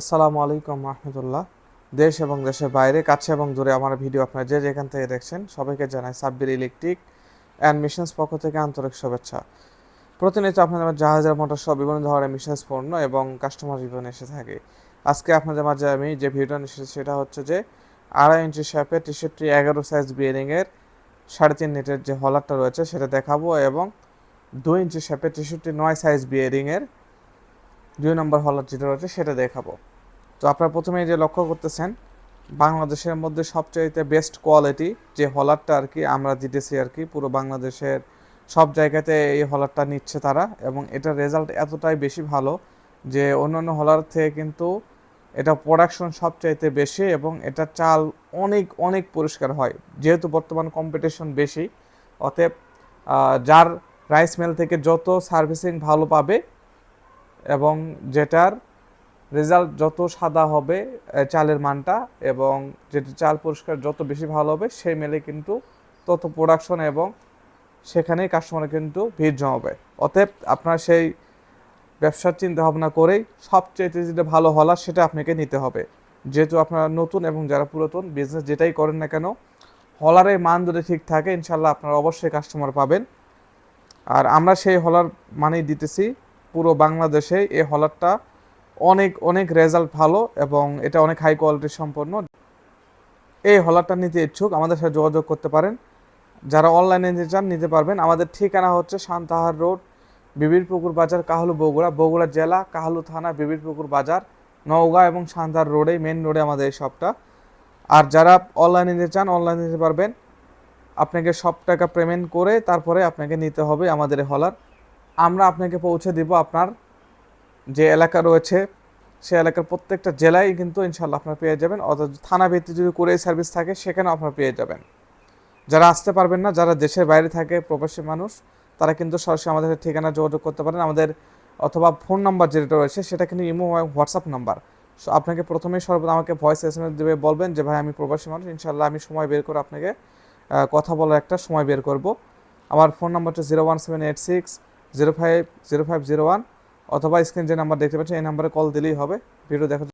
আসসালামু আলাইকুম রহমতুল্লাহ। দেশ এবং দেশের বাইরে, কাছে এবং দূরে আমার ভিডিও আপনারা যে যেখান থেকে দেখছেন, সবাইকে জানাই সাব্বির ইলেকট্রিক অ্যান্ড মিশনস পক্ষ থেকে আন্তরিক শুভেচ্ছা। প্রতিনিয়ত আপনাদের মাঝে জাহাজের মোটর সব বিভিন্ন ধরনের মিশনস পণ্য এবং কাস্টমার রিভিউ এসে থাকে। আজকে আপনাদের মাঝে আমি যে ভিডিও এসেছি, সেটা হচ্ছে যে আড়াই ইঞ্চি শ্যাপে তেষট্টি এগারো সাইজ বিয়ারিংয়ের সাড়ে তিন লিটার যে হলারটা রয়েছে, সেটা দেখাবো এবং দুই ইঞ্চি শ্যাপে তেষট্টি নয় সাইজ বিয়ারিংয়ের দুই নম্বর হলার যেটা রয়েছে, সেটা দেখাবো। তো আপনারা প্রথমে যে লক্ষ্য করতেছেন, বাংলাদেশের মধ্যে সবচাইতে বেস্ট কোয়ালিটি যে হলারটা আর কি আমরা দিতেছি আর কি, পুরো বাংলাদেশের সব জায়গাতে এই হলারটা নিচ্ছে তারা এবং এটার রেজাল্ট এতটাই বেশি ভালো যে অন্যান্য হলার থেকে কিন্তু এটা প্রোডাকশন সবচাইতে বেশি এবং এটা চাল অনেক অনেক পরিষ্কার হয়। যেহেতু বর্তমান কম্পিটিশন বেশি, অতএব যার রাইস মিল থেকে যত সার্ভিসিং ভালো পাবে এবং যেটার রেজাল্ট যত সাদা হবে চালের মানটা এবং যেটি চাল পরিষ্কার যত বেশি ভালো হবে সেই মেলে কিন্তু তত প্রোডাকশন এবং সেখানেই কাস্টমার কিন্তু ভিড় জমাবে। অতএব আপনার সেই ব্যবসার চিন্তা ভাবনা করেই সবচেয়ে যেটা ভালো হলা সেটা আপনাকে নিতে হবে। যেহেতু আপনারা নতুন এবং যারা পুরাতন বিজনেস যেটাই করেন না কেন, হলারের মান যদি ঠিক থাকে ইনশাল্লাহ আপনারা অবশ্যই কাস্টমার পাবেন। আর আমরা সেই হলার মানেই দিতেছি পুরো বাংলাদেশে এই হলারটা অনেক অনেক রেজাল্ট ভালো এবং এটা অনেক হাই কোয়ালিটি সম্পন্ন। এই হলারটা নিতে ইচ্ছুক, আমাদের সাথে যোগাযোগ করতে পারেন। যারা অনলাইনে নিতে চান, নিতে পারবেন। আমাদের ঠিকানা হচ্ছে শান্তাহার রোড, বিবিরপুকুর বাজার, কাহালু বগুড়া বগুড়া জেলা, কাহালু থানা, বিবিরপুকুর বাজার, নওগাঁ এবং শান্তাহার রোডে মেন রোডে আমাদের এই শপটা আর যারা অনলাইনে নিতে চান অনলাইনে নিতে পারবেন। আপনাকে সব টাকা পেমেন্ট করে তারপরে আপনাকে নিতে হবে আমাদের হলার। আমরা আপনাকে পৌঁছে দিব আপনার যে এলাকা রয়েছে, সে এলাকার প্রত্যেকটা জেলায় কিন্তু ইনশাল্লাহ আপনারা পেয়ে যাবেন। অথচ থানা ভিত্তিক যদি কুরিয়ার সার্ভিস থাকে, সেখানেও আপনারা পেয়ে যাবেন। যারা আসতে পারবেন না, যারা দেশের বাইরে থাকে, প্রবাসী মানুষ, তারা কিন্তু সরাসরি আমাদের ঠিকানা যোগাযোগ করতে পারেন। আমাদের অথবা ফোন নাম্বার যেটা রয়েছে, সেটা কিন্তু ইমো হোয়াটসঅ্যাপ নাম্বার। সো আপনাকে প্রথমেই সর্বদা আমাকে ভয়েস এস এম এস দেবে, বলবেন যে, ভাই, আমি প্রবাসী মানুষ ইনশাল্লাহ আমি সময় বের করে আপনাকে কথা বলার একটা সময় বের করব। আমার ফোন নাম্বারটা zero one seven eight six zero five zero five zero one অথবা স্ক্রিন যে নাম্বার দেখতে পাচ্ছেন, এই নাম্বারে কল দিলেই হবে। ভিডিও দেখা